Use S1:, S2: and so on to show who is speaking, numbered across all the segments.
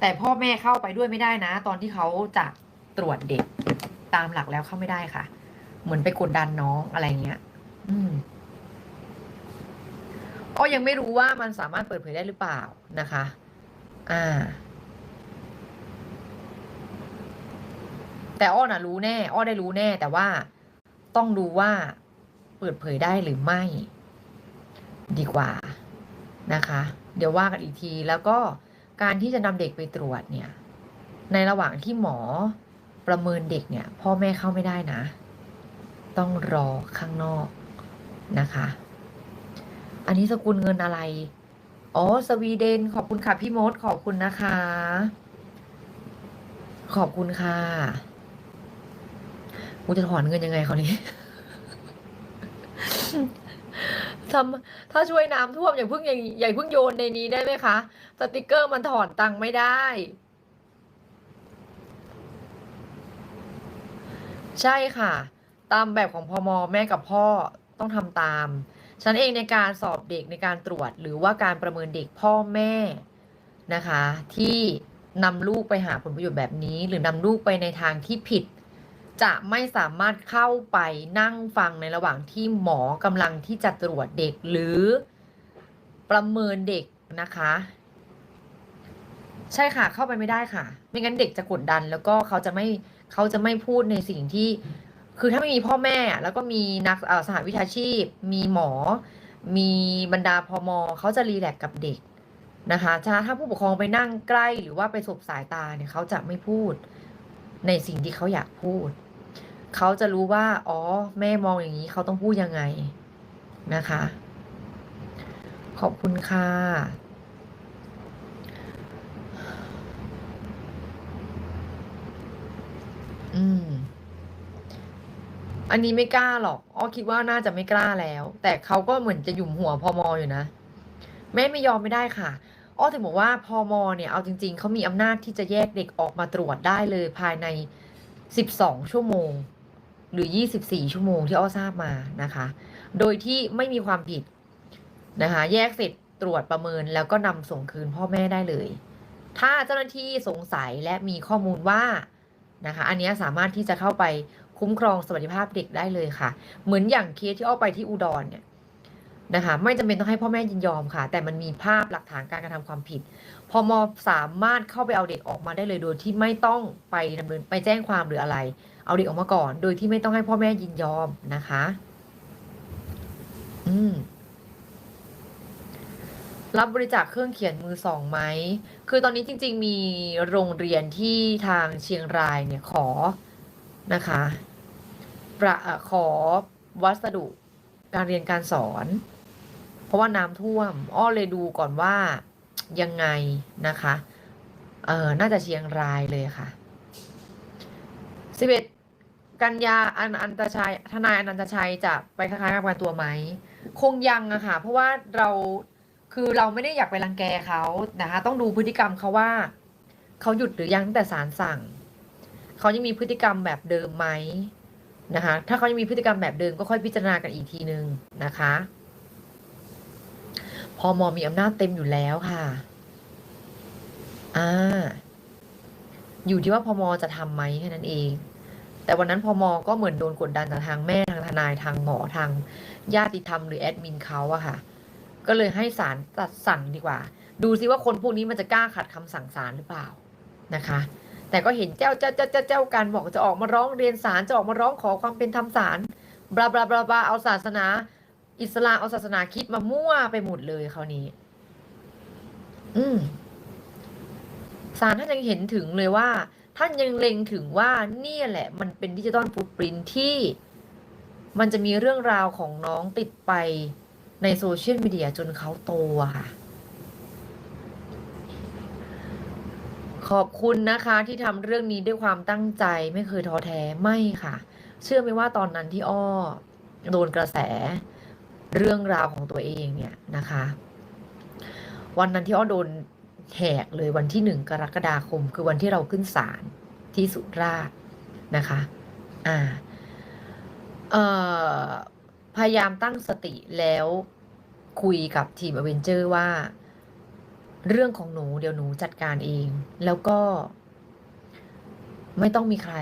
S1: แต่พ่อแม่เข้าไปด้วยไม่ได้นะ ตอนที่เขาจะตรวจเด็กตามหลักแล้วเข้าไม่ได้ค่ะ เหมือนไปกดดันน้องอะไรเงี้ย อืมก็ยังไม่รู้ว่ามันสามารถเปิดเผยได้หรือเปล่านะคะ อ่า แต่อ้อน่ะรู้แน่ อ้อได้รู้แน่ แต่ว่าต้องดูว่าเปิดเผยได้หรือไม่ ดีกว่านะคะ เดี๋ยวว่ากันอีกทีแล้วก็การที่จะนำเด็กไปตรวจเนี่ย ในระหว่างที่หมอประเมินเด็กเนี่ย พ่อแม่เข้าไม่ได้นะ ต้องรอข้างนอกนะคะ อันนี้สกุลเงินอะไร อ๋อ สวีเดน ขอบคุณค่ะ พี่มด ขอบคุณนะคะ ขอบคุณค่ะกูจะถอนเงินยังไงเขานี้ ทำถ้าช่วยน้ำท่วมอย่าเพิ่งอย่าอย่าเพิ่งโยนในนี้ได้ไหมคะ สติกเกอร์มันถอนตังค์ไม่ได้ ใช่ค่ะ ตามแบบของพอมแม่กับพ่อต้องทำตาม ฉันเองในการสอบเด็กในการตรวจ หรือว่าการประเมินเด็กพ่อแม่นะคะ ที่นำลูกไปหาผลประโยชน์แบบนี้ หรือนำลูกไปในทางที่ผิด จะไม่สามารถเข้าไปนั่งฟังในระหว่างที่หมอกำลังที่จะตรวจเด็กหรือประเมินเด็กนะคะ ใช่ค่ะเข้าไปไม่ได้ค่ะ ไม่งั้นเด็กจะกดดัน แล้วก็เขาจะไม่เขาจะไม่พูดในสิ่งที่ คือถ้าไม่มีพ่อแม่แล้วก็มีนักสหวิชาชีพ มีหมอ มีบรรดาพมอเขาจะรีแลกซ์กับเด็กนะคะถ้าถ้าผู้ปกครองไปนั่งใกล้หรือว่าไปสบสายตาเนี่ยเขาจะไม่พูดในสิ่งที่เขาอยากพูด เขาจะรู้ว่า อ๋อ แม่มองอย่างนี้เขาต้องพูดยังไงนะคะ ขอบคุณค่ะ อืม อันนี้ไม่กล้าหรอก อ้อคิดว่าน่าจะไม่กล้าแล้ว แต่เขาก็เหมือนจะหยุมหัวพอมออยู่นะแม่ไม่ยอมไม่ได้ค่ะ อ้อถึงบอกว่าพอมอเนี่ย เอาจริง ๆ เขามีอำนาจที่จะแยกเด็กออกมาตรวจได้เลยภายใน 12 ชั่วโมง หรือ 24 ชั่วโมงที่อ้อทราบมานะคะ โดยที่ไม่มีความผิดนะคะ แยกเสร็จตรวจประเมินแล้วก็นำส่งคืนพ่อแม่ได้เลย ถ้าเจ้าหน้าที่สงสัยและมีข้อมูลว่านะคะ อันนี้สามารถที่จะเข้าไปคุ้มครองสวัสดิภาพเด็กได้เลยค่ะ เหมือนอย่างเคสที่อ้อไปที่อุดรเนี่ย นะคะไม่จำเป็นต้องให้พ่อแม่ยินยอมค่ะ แต่มันมีภาพหลักฐานการกระทำความผิดพอมสามารถเข้าไปเอาเด็กออกมาได้เลยโดยที่ไม่ต้องไปดำเนินไปแจ้งความหรืออะไร เอาเด็กออกมาก่อน โดยที่ไม่ต้องให้พ่อแม่ยินยอมนะคะ อืมรับบริจาคเครื่องเขียนมือสองไหม คือตอนนี้จริง ๆ มีโรงเรียนที่ทางเชียงรายเนี่ยขอนะคะประขอวัสดุการเรียนการสอน ราะว่าน้ำท่วม อ้อเลยดูก่อนว่ายังไงนะคะ เออน่าจะเชียงรายเลยค่ะสิบเอ็ดกันยาอันอันตชัยทนายอนันตชัยจะไปคล้ายๆกับการตัวไหม คงยังอะค่ะ เพราะว่าเราคือเราไม่ได้อยากไปรังแกเขานะคะ ต้องดูพฤติกรรมเขาว่าเขาหยุดหรือยังตั้งแต่ศาลสั่งเขายังมีพฤติกรรมแบบเดิมไหมนะคะ ถ้าเขายังมีพฤติกรรมแบบเดิมก็ค่อยพิจารณากันอีกทีนึงนะคะ พอมอมีอำนาจเต็มอยู่แล้วค่ะ อ่า อยู่ที่ว่าพมจะทำไหมแค่นั้นเอง แต่วันนั้นพมก็เหมือนโดนกดดันจากทางแม่ทางทนายทางหมอทางญาติธรรมหรือแอดมินเขาอะค่ะ ก็เลยให้ศาลตัดสั่งดีกว่า ดูซิว่าคนพวกนี้มันจะกล้าขัดคำสั่งศาลหรือเปล่านะคะ แต่ก็เห็นเจ้าเจ้าเจ้าเจ้าเจ้ากันบอกจะออกมาร้องเรียนศาลจะออกมาร้องขอความเป็นธรรมศาลบลาบลาบลาบลาเอาศาสนา อิสลามเอาศาสนาคิดมามั่วไปหมดเลยคราวนี้ อืมศาลท่านยังเห็นถึงเลยว่า ท่านยังเล็งถึงว่าเนี่ยแหละ มันเป็นดิจิตอลฟุตปรินที่ มันจะมีเรื่องราวของน้องติดไปในโซเชียลมีเดียจนเขาโตอะค่ะ ขอบคุณนะคะ ที่ทำเรื่องนี้ด้วยความตั้งใจไม่เคยท้อแท้ไม่ค่ะ เชื่อไหมว่าตอนนั้นที่อ้อ โดนกระแส เรื่องราวของตัวเองเนี่ยนะคะ วันนั้นที่อ้อโดนแหกเลยวันที่หนึ่งกรกฎาคม คือวันที่เราขึ้นศาลที่สุราษฎร์นะคะอ่าเอ่อพยายามตั้งสติแล้วคุยกับทีมอเวนเจอร์ว่า เรื่องของหนูเดี๋ยวหนูจัดการเอง แล้วก็ ไม่ต้องมีใคร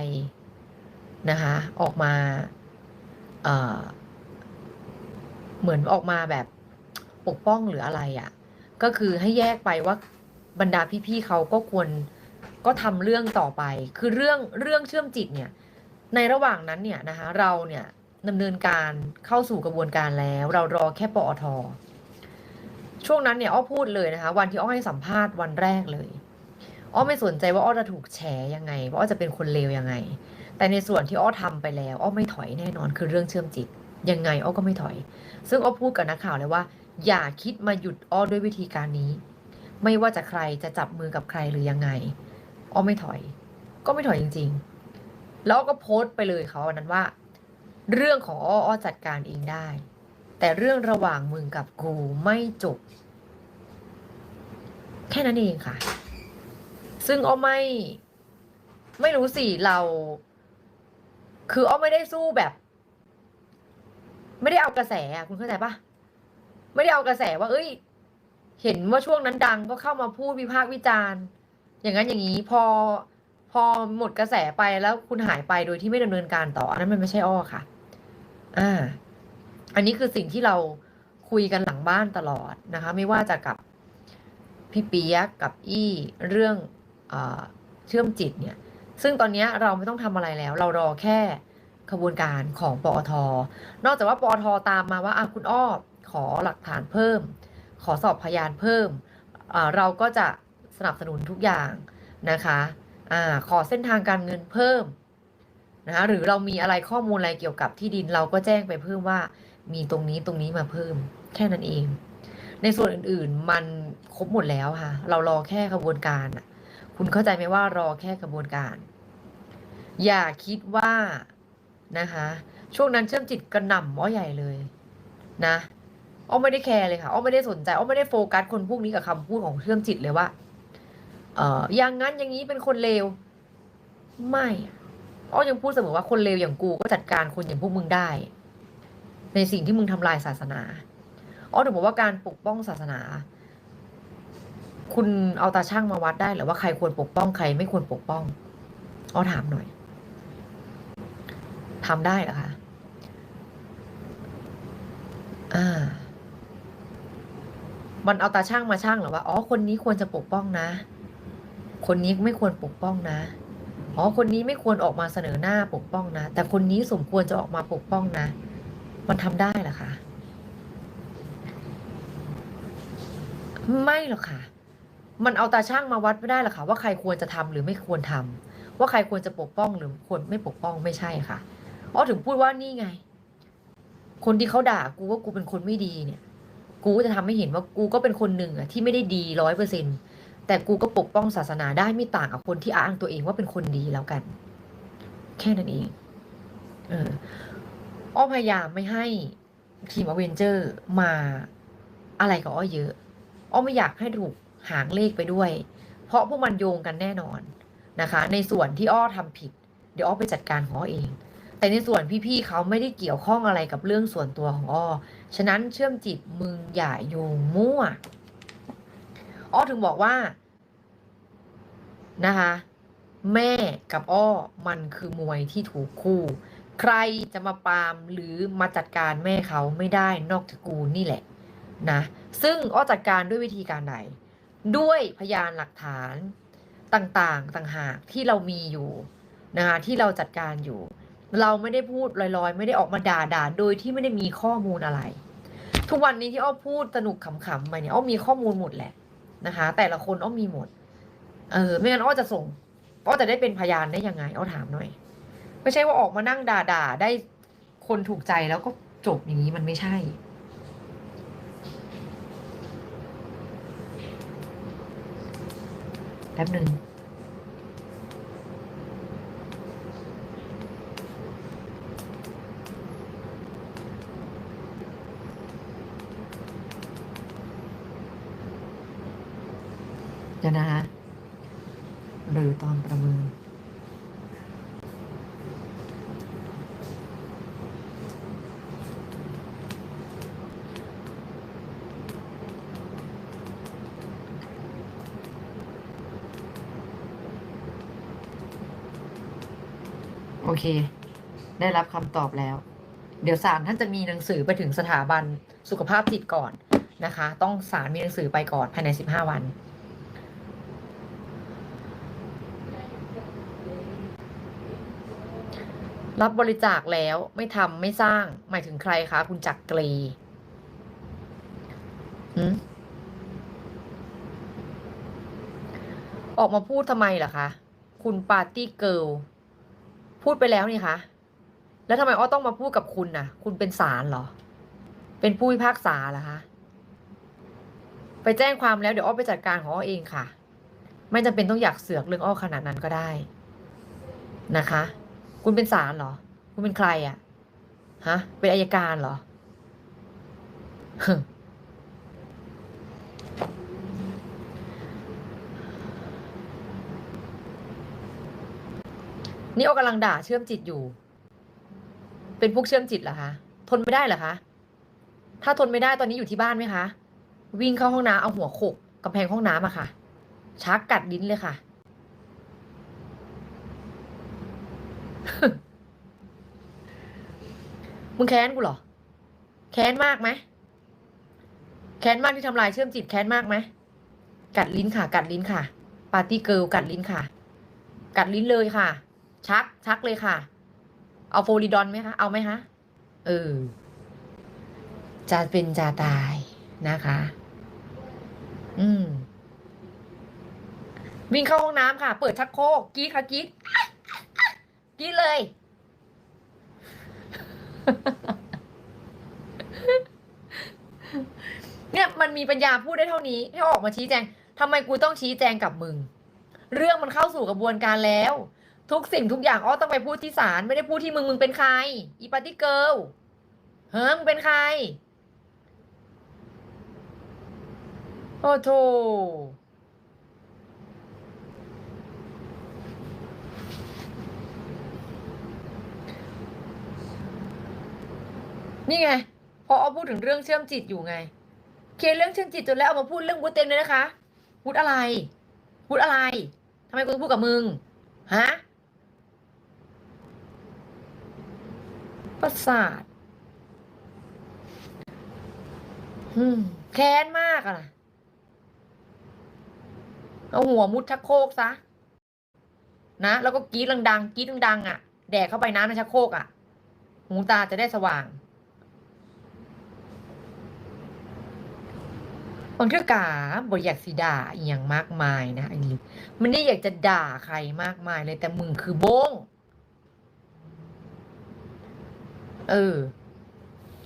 S1: นะคะ ออกมา เอ่อ เหมือนออกมาแบบปกป้องหรืออะไรอะ่ะ ก็คือให้แยกไปว่าบรรดาพี่ๆเขาก็ควรก็ทำเรื่องต่อไป คือเรื่องเรื่องเชื่อมจิตเนี่ย ในระหว่างนั้นเนี่ยนะคะเราเนี่ยดำเนินการเข้าสู่กระบวนการแล้ว เรารอแค่ปอทช่วงนั้นเนี่ยอ้อพูดเลยนะคะ วันที่อ้อให้สัมภาษณ์วันแรกเลยอ้อไม่สนใจว่าอ้อจะถูกแฉยังไงว่าอ้อจะเป็นคนเลวยังไง แต่ในส่วนที่อ้อทำไปแล้วอ้อไม่ถอยแน่นอนคือเรื่องเชื่อมจิต ยังไงอ้อก็ไม่ถอย ซึ่งอ้อพูดกับนักข่าวเลยว่า อย่าคิดมาหยุดอ้อด้วยวิธีการนี้ ไม่ว่าจะใครจะจับมือกับใครหรือยังไงอ้อไม่ถอย ก็ไม่ถอยจริง ๆ แล้วก็โพสต์ไปเลยเขาวันนั้นว่า เรื่องของอ้ออ้อจัดการเองได้ แต่เรื่องระหว่างมึงกับกูไม่จบ แค่นั้นเองค่ะ ซึ่งอ้อไม่ ไม่รู้สิเรา คืออ้อไม่ได้สู้แบบ ไม่ได้เอากระแสอะคุณเข้าใจปะไม่ได้เอากระแสว่า เอ้ย เห็นว่าช่วงนั้นดังก็เข้ามาพูดวิพากษ์วิจารณ์ อย่างนั้นอย่างนี้พอพอหมดกระแสไปแล้วคุณหายไปโดยที่ไม่ดำเนินการต่ออันนั้นมันไม่ใช่อ้อค่ะ อ่า อันนี้คือสิ่งที่เราคุยกันหลังบ้านตลอดนะคะ ไม่ว่าจะกับพี่เปียกกับอี้เรื่องเออเชื่อมจิตเนี่ย ซึ่งตอนนี้เราไม่ต้องทำอะไรแล้ว เรารอแค่ ขบวนการของปอท นอกจากว่าปอทตามมาว่าอะคุณอ้อขอหลักฐานเพิ่ม ขอสอบพยานเพิ่ม เราก็จะสนับสนุนทุกอย่างนะคะอ่าขอเส้นทางการเงินเพิ่มนะคะหรือเรามีอะไรข้อมูลอะไรเกี่ยวกับที่ดินเราก็แจ้งไปเพิ่มว่ามีตรงนี้ตรงนี้มาเพิ่ม แค่นั้นเอง ในส่วนอื่นๆมันครบหมดแล้วค่ะ เรารอแค่กระบวนการคุณเข้าใจไหมว่ารอแค่กระบวนการ อย่าคิดว่า นะคะ ช่วงนั้นเชื่อมจิตกระหน่ำอ้อใหญ่เลยนะอ้อไม่ได้แคร์เลยค่ะอ้อไม่ได้สนใจอ้อไม่ได้โฟกัสคนพวกนี้กับคำพูดของเชื่อมจิตเลยว่า เอออย่างนั้นอย่างนี้เป็นคนเลวไม่อะอ้อยังพูดเสมอว่าคนเลวอย่างกูก็จัดการคนอย่างพวกมึงได้ ในสิ่งที่มึงทำลายศาสนาอ้อถึงบอกว่าการปกป้องศาสนา คุณเอาตาช่างมาวัดได้หรือว่าใครควรปกป้องใครไม่ควรปกป้องอ้อถามหน่อย ทำได้เหรอคะอ่า มันเอาตาช่างมาช่างหรอว่า อ๋อ คนนี้ควรจะปกป้องนะ คนนี้ไม่ควรปกป้องนะ อ๋อ คนนี้ไม่ควรออกมาเสนอหน้าปกป้องนะ แต่คนนี้สมควรจะออกมาปกป้องนะ มันทำได้เหรอคะ ไม่หรอกค่ะ มันเอาตาช่างมาวัดไม่ได้หรอกค่ะ ว่าใครควรจะทำหรือไม่ควรทำว่าใครควรจะปกป้องหรือควรไม่ปกป้องไม่ใช่ค่ะ อ๋อถึงพูดว่านี่ไง คนที่เขาด่ากูว่ากูเป็นคนไม่ดีเนี่ย กูก็จะทำให้เห็นว่ากูก็เป็นคนหนึ่งอะที่ไม่ได้ดีร้อยเปอร์เซ็นแต่กูก็ปกป้องศาสนาได้ไม่ต่างกับคนที่อ้างตัวเองว่าเป็นคนดีแล้วกัน แค่นั้นเอง เอออ้อพยายามไม่ให้ทีมอเวนเจอร์มาอะไรกับอ้อเยอะ อ้อไม่อยากให้ถูกหางเลขไปด้วย เพราะพวกมันโยงกันแน่นอนนะคะ ในส่วนที่อ้อทำผิด เดี๋ยวอ้อไปจัดการของอ้อเอง แต่ในส่วนพี่ๆเขาไม่ได้เกี่ยวข้องอะไรกับเรื่องส่วนตัวของอ้อ ฉะนั้นเชื่อมจิตมึงอย่าโยงมั่ว อ้อถึงบอกว่า นะคะ แม่กับอ้อมันคือมวยที่ถูกคู่ ใครจะมาปามหรือมาจัดการแม่เขาไม่ได้นอกจากกูนี่แหละ นะ ซึ่งอ้อจัดการด้วยวิธีการใด ด้วยพยานหลักฐานต่างๆ ต่างหากที่เรามีอยู่นะคะที่เราจัดการอยู่ เราไม่ได้พูดลอยๆ ไม่ได้ออกมาด่าด่าโดยที่ไม่ได้มีข้อมูลอะไร ทุกวันนี้ที่อ้อพูดสนุกขำๆไปเนี่ยอ้อมีข้อมูลหมดแหละนะคะ แต่ละคนอ้อมีหมด เออ ไม่งั้นอ้อจะส่งอ้อจะได้เป็นพยานได้ยังไงอ้อถามหน่อย ไม่ใช่ว่าออกมานั่งด่าด่าได้คนถูกใจแล้วก็จบอย่างนี้มันไม่ใช่แป๊บหนึ่ง เดี๋ยวนะคะหรือตอนประเมิน อ โอเค ได้รับคำตอบแล้ว เดี๋ยวศาลท่านจะมีหนังสือไปถึงสถาบันสุขภาพจิตก่อนนะคะ ต้องศาลมีหนังสือไปก่อนภายในสิบห้าวัน รับบริจาคแล้วไม่ทำไม่สร้างหมายถึงใครคะ คุณจักกรีออกมาพูดทำไมล่ะคะ คุณปาร์ตี้เกิล พูดไปแล้วนี่คะ แล้วทำไมอ้อต้องมาพูดกับคุณน่ะ คุณเป็นศาลเหรอ เป็นผู้พิพากษาเหรอคะ ไปแจ้งความแล้วเดี๋ยวอ้อไปจัดการของอ้อเองค่ะ ไม่จำเป็นต้องอยากเสือกเรื่องอ้อขนาดนั้นก็ได้นะคะ คุณเป็นศาลเหรอ คุณเป็นใครอะ ฮะ เป็นอายการเหรอ นี่โอกำลังด่าเชื่อมจิตอยู่ เป็นพวกเชื่อมจิตเหรอคะ ทนไม่ได้เหรอคะ ถ้าทนไม่ได้ตอนนี้อยู่ที่บ้านไหมคะ วิ่งเข้าห้องน้ำเอาหัวโขกกำแพงห้องน้ำอะค่ะ ชักกัดลิ้นเลยค่ะ มึงแค้นกูเหรอ แค้นมากไหม แค้นมากที่ทำลายเชื่อมจิตแค้นมากไหม กัดลิ้นค่ะ กัดลิ้นค่ะ ปาร์ตี้เกิร์ลกัดลิ้นค่ะ กัดลิ้นเลยค่ะ ชัก ชักเลยค่ะ เอาโฟลิดอนไหมคะ เอาไหมคะ เออ จะเป็นจะตายนะคะ อืม วิ่งเข้าห้องน้ำค่ะ เปิดชักโครกกรีดค่ะกรีดกรีดเลย เนี่ยมันมีปัญญาพูดได้เท่านี้ให้ออกมาชี้แจงทำไมกูต้องชี้แจงกับมึง เรื่องมันเข้าสู่กระบวนการแล้ว ทุกสิ่งทุกอย่างอ้อต้องไปพูดที่ศาลไม่ได้พูดที่มึงมึงเป็นใคร อีปาร์ตี้เกิลเฮ้ยมึงเป็นใคร โอ้โถนี่ไงพอเอาพูดถึงเรื่องเชื่อมจิตอยู่ไง เคลียร์เรื่องเชื่อมจิตจนแล้วเอามาพูดเรื่องวุฒิเต็มเลยนะคะวุฒิอะไรวุฒิอะไรทำไมกูต้องพูดกับมึงฮะ ประสาทแค้นมากอะนะเอาหัวมุดชักโครกซะ นะ แล้วก็กรีดดังๆกรีดดังๆอะ แดกเข้าไปน้ำในชักโครกอะ หูตาจะได้สว่างบางเรื่อกาบอยากสิด่าอย่างมากมายนะอันนี้มันไม่ได้อยากจะด่าใครมากมายเลยแต่มึงคือโบ้ง เออ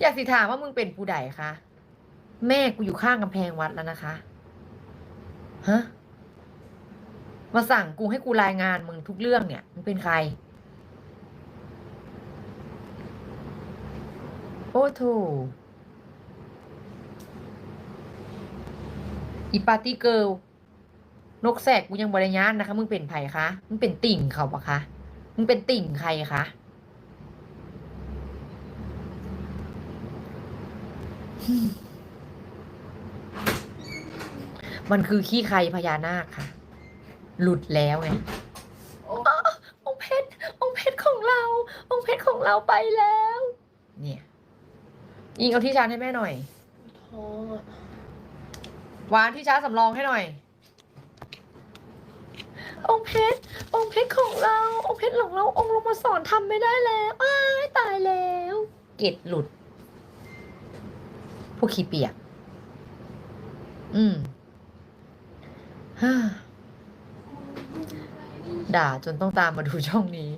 S1: อยากสิถามว่ามึงเป็นผู้ใดคะ แม่กูอยู่ข้างกำแพงวัดแล้วนะคะ ฮะ มาสั่งกูให้กูรายงานมึงทุกเรื่องเนี่ย มึงเป็นใคร โอ้โถอีปาร์ตี้เกิลนกแสกกูยังบริญานนะคะ มึงเป็นไผ่คะ มึงเป็นติ่งเขาปะคะ มึงเป็นติ่งใครคะ มันคือขี้ใครพญานาคค่ะ หลุดแล้วไงองค์เพชรองค์เพชรของเรา องค์เพชรของเราไปแล้ว เนี่ยยิงเอาที่ชาร์จให้แม่หน่อย
S2: ท้องอะ
S1: วางที่ชาร์จสำรองให้หน่อย องค์เพชรองค์เพชรของเรา องค์เพชรของเราองค์ลงมาสอนทำไม่ได้แล้วอ้ายตายแล้ว เกตหลุดพ วกขี้เปียก อืมฮ่าด่าจนต้องตามมาดูช่องนี้